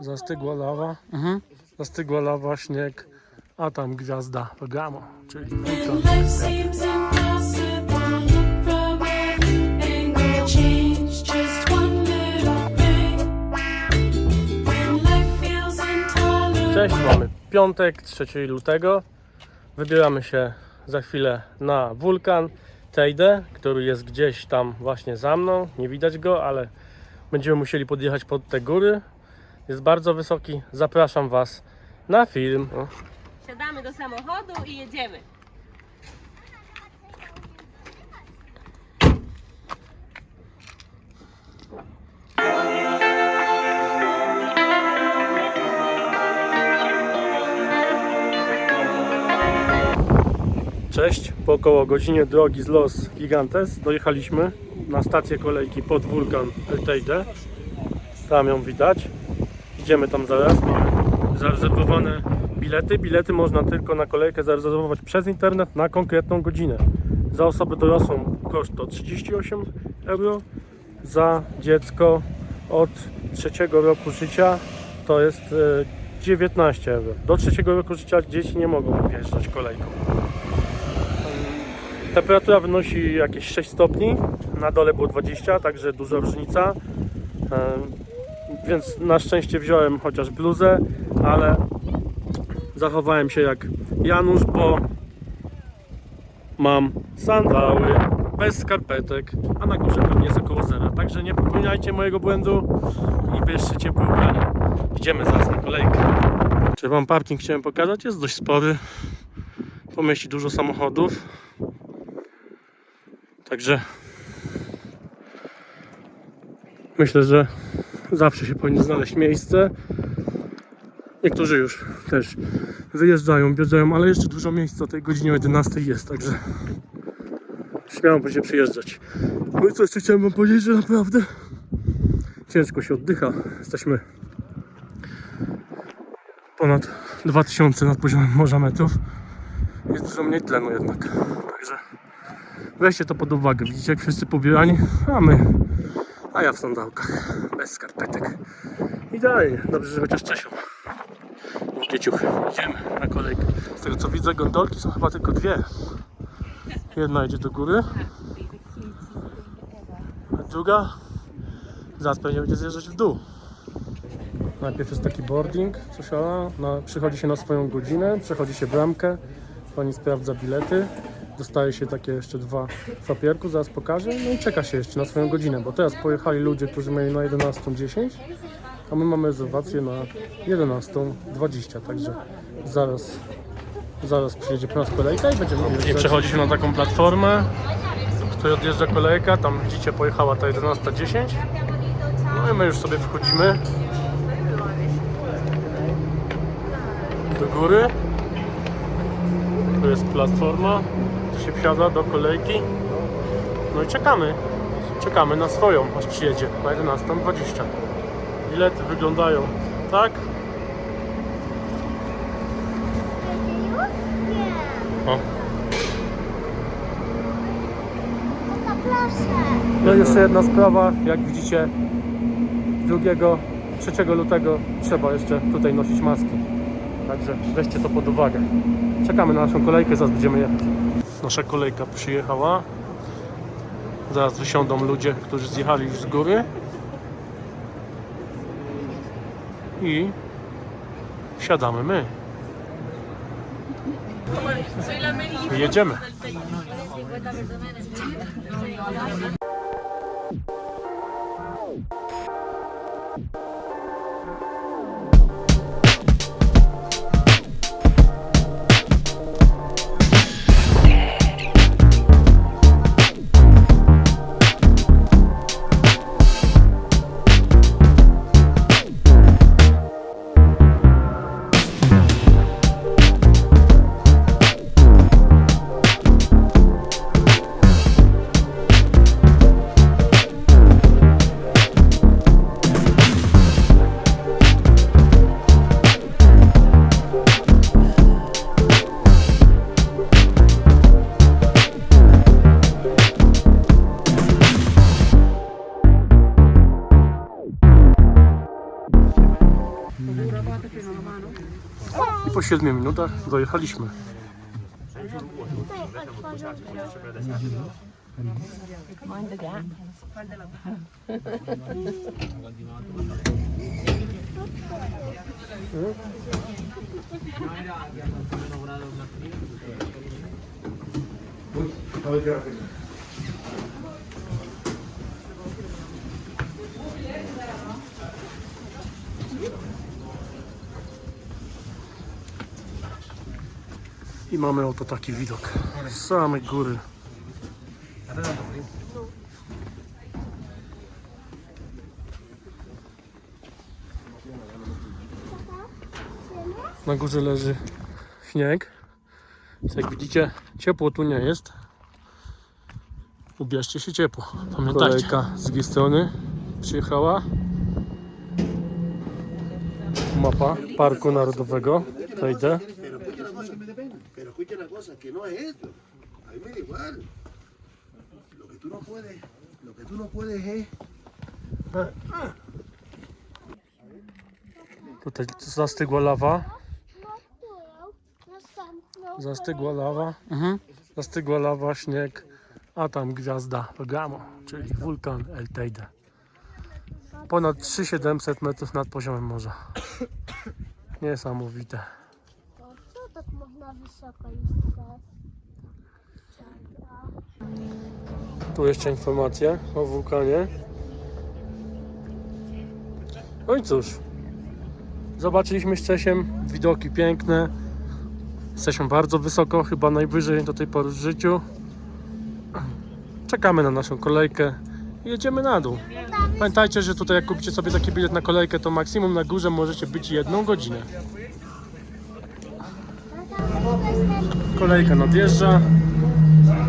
Zastygła lawa. Mhm. Zastygła lawa, śnieg, a tam gwiazda programu, czyli. Cześć, mamy piątek, 3 lutego. Wybieramy się za chwilę na wulkan Tejde, który jest gdzieś tam właśnie za mną. Nie widać go, ale będziemy musieli podjechać pod te góry. Jest bardzo wysoki. Zapraszam Was na film. O. Siadamy do samochodu i jedziemy. Cześć, po około godzinie drogi z Los Gigantes dojechaliśmy na stację kolejki pod wulkan El Teide. Tam ją widać. Idziemy tam zaraz. Mamy zarezerwowane bilety. Bilety można tylko na kolejkę zarezerwować przez internet na konkretną godzinę. Za osobę dorosłą koszt to 38 euro. Za dziecko od trzeciego roku życia to jest e, 19 euro. Do trzeciego roku życia dzieci nie mogą wjeżdżać kolejką. Temperatura wynosi jakieś 6 stopni, na dole było 20, także duża różnica. Więc na szczęście wziąłem chociaż bluzę, ale zachowałem się jak Janusz, bo mam sandały bez skarpetek, a na górze pewnie jest około zera. Także nie popełniajcie mojego błędu i bierzcie ciepłe ubrania. Idziemy zaraz na kolejkę. Czy wam parking chciałem pokazać? Jest dość spory. Pomieści dużo samochodów. Także myślę, że zawsze się powinno znaleźć miejsce. Niektórzy już też wyjeżdżają, wjeżdżają, ale jeszcze dużo miejsca o tej godzinie o 11 jest, także śmiało będzie przyjeżdżać. No i co jeszcze chciałem wam powiedzieć, że naprawdę ciężko się oddycha. Jesteśmy ponad 2000 nad poziomem morza metrów. Jest dużo mniej tlenu jednak. Także Weźcie to pod uwagę. Widzicie, jak wszyscy pobierani, a my, a ja w sandałkach, bez skarpetek. Idealnie. Dobrze, że chociaż Czesiu. Długie ciuchy. Idziemy na kolejkę. Z tego co widzę, gondolki są chyba tylko dwie. Jedna idzie do góry, a druga zaraz pewnie będzie zjeżdżać w dół. Najpierw jest taki boarding, coś na, przychodzi się na swoją godzinę, przechodzi się bramkę, pani sprawdza bilety, dostaje się takie jeszcze dwa w papierku, zaraz pokażę, no i czeka się jeszcze na swoją godzinę, bo teraz pojechali ludzie, którzy mieli na 11.10, a my mamy rezerwację na 11.20, także zaraz, zaraz przyjedzie po nas kolejka i będziemy I przechodzi się na taką platformę, z której odjeżdża kolejka, tam widzicie pojechała ta 11.10, no i my już sobie wchodzimy. Do góry. Tu jest platforma, się wsiada do kolejki. No i czekamy. Czekamy na swoją, aż przyjedzie na 11.20. Bilety wyglądają tak. O. No i jeszcze jedna sprawa, jak widzicie 2, 3 lutego trzeba jeszcze tutaj nosić maski. Także weźcie to pod uwagę. Czekamy na naszą kolejkę, zaraz będziemy jechać. Nasza kolejka przyjechała. Zaraz wysiądą ludzie, którzy zjechali już z góry. I wsiadamy my. Jedziemy. 7 minutach dojechaliśmy. I mamy oto taki widok. Z samej góry. Na górze leży śnieg. Jak widzicie, ciepło tu nie jest. Ubierzcie się ciepło. Pamiętajcie. Kolejka z drugiej strony przyjechała. Mapa Parku Narodowego. Tutaj idę. No es esto. A mí me da igual. Lo que tú no puedes, lo que tú no puedes es Tutaj zastygła lawa. Zastygła lawa. Mhm. Zastygła lawa, śnieg. A tam gwiazda Pegamo, czyli wulkan El Teide. Ponad 3700 metrów nad poziomem morza. Niesamowite. Tak można wysoko iść? Tu jeszcze informacje o wulkanie. No i cóż, zobaczyliśmy z Czesiem widoki piękne. Jesteśmy bardzo wysoko, chyba najwyżej do tej pory w życiu. Czekamy na naszą kolejkę i jedziemy na dół. Pamiętajcie, że tutaj jak kupicie sobie taki bilet na kolejkę, to maksimum na górze możecie być jedną godzinę. Kolejka nadjeżdża.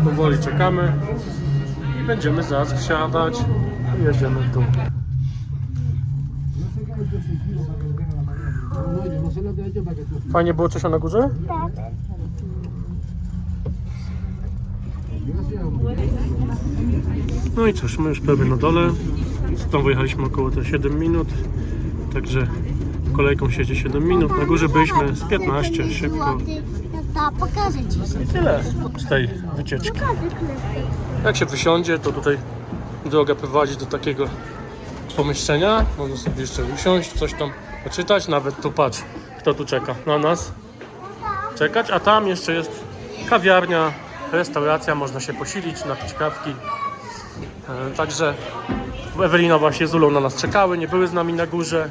Powoli czekamy i będziemy zaraz wsiadać i jedziemy dół. Fajnie było Czesio na górze? No i cóż, my już prawie na dole. Stąd wyjechaliśmy około te 7 minut. Także kolejką siedzi 7 minut. Na górze byliśmy z 15, szybko. Tata, pokażę ci. I tyle z tej wycieczki. Jak się wysiądzie, to tutaj droga prowadzi do takiego pomieszczenia. Można sobie jeszcze usiąść, coś tam poczytać. Nawet tu patrz, kto tu czeka na nas. Czekać, a tam jeszcze jest kawiarnia, restauracja, można się posilić, napić kawki. E, Także Ewelina właśnie z Ulą na nas czekały, nie były z nami na górze.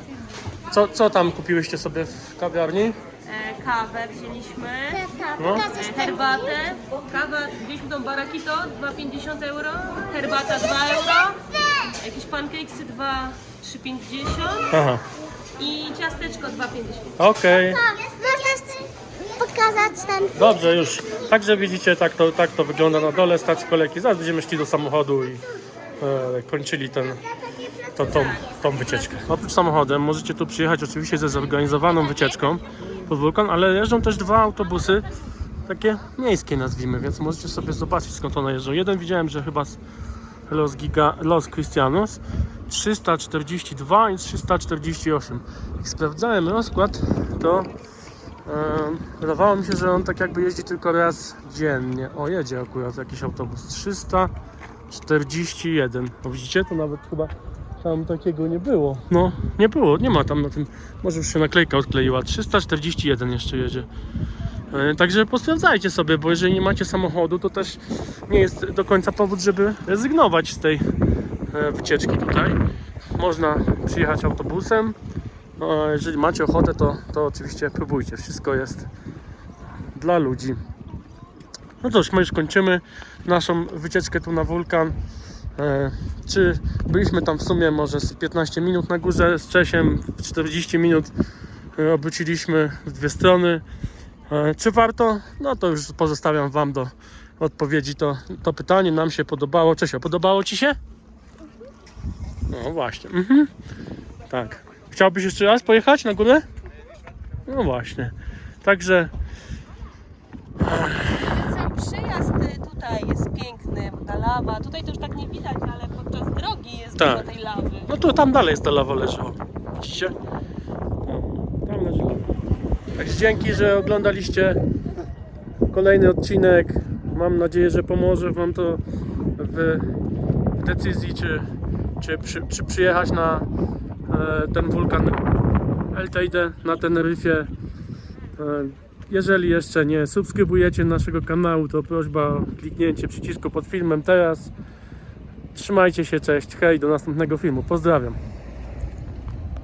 Co, co tam kupiłyście sobie w kawiarni? E, kawę wzięliśmy, No. e, herbatę. Kawa, wzięliśmy tą barakito, 2,50 euro. Herbata 2 euro. Jakieś pancakesy 2,350 Aha, i ciasteczko 2,50. okej. Możesz pokazać ten Dobrze, już. Także widzicie, tak to, tak to wygląda na dole stacji kolejki. Zaraz będziemy szli do samochodu i e, kończyli ten, to, tą, tą wycieczkę. Oprócz samochodem możecie tu przyjechać oczywiście ze zorganizowaną wycieczką pod wulkan, ale jeżdżą też dwa autobusy, takie miejskie nazwijmy, więc możecie sobie zobaczyć skąd one jeżdżą. Jeden widziałem, że chyba z Los, Giga, Los Cristianos 342 i 348. Jak sprawdzałem rozkład, to Wydawało mi się, że on tak jakby jeździ tylko raz dziennie. O, jedzie akurat jakiś autobus. 341. No widzicie, to nawet chyba tam takiego nie było. No, nie było, nie ma tam na tym. Może już się naklejka odkleiła. 341 jeszcze jedzie. E, Także posprawdzajcie sobie, bo jeżeli nie macie samochodu, to też nie jest do końca powód, żeby rezygnować z tej e, wycieczki tutaj. Można przyjechać autobusem, jeżeli macie ochotę, to, to oczywiście próbujcie. Wszystko jest dla ludzi. No cóż, my już kończymy naszą wycieczkę tu na wulkan. E, czy byliśmy tam w sumie może z 15 minut na górze z Czesiem, w 40 minut e, obróciliśmy w dwie strony. E, czy warto? No to już pozostawiam Wam do odpowiedzi to, to pytanie. Nam się podobało. Czesio, podobało Ci się? No właśnie. Mhm. Tak. Chciałbyś jeszcze raz pojechać na górę? No właśnie. Także ta lawa. Tutaj to już tak nie widać, ale podczas drogi jest Tak. dużo tej lawy. No to tam dalej jest ta lawa leży. o. Widzicie? Tam leży lama. Także dzięki, że oglądaliście kolejny odcinek. Mam nadzieję, że pomoże Wam to w, w decyzji, czy, czy, przy, czy przyjechać na e, ten wulkan El Teide na Teneryfie. E, jeżeli jeszcze nie subskrybujecie naszego kanału, to prośba o kliknięcie przycisku pod filmem teraz. Trzymajcie się, cześć, hej, do następnego filmu. Pozdrawiam.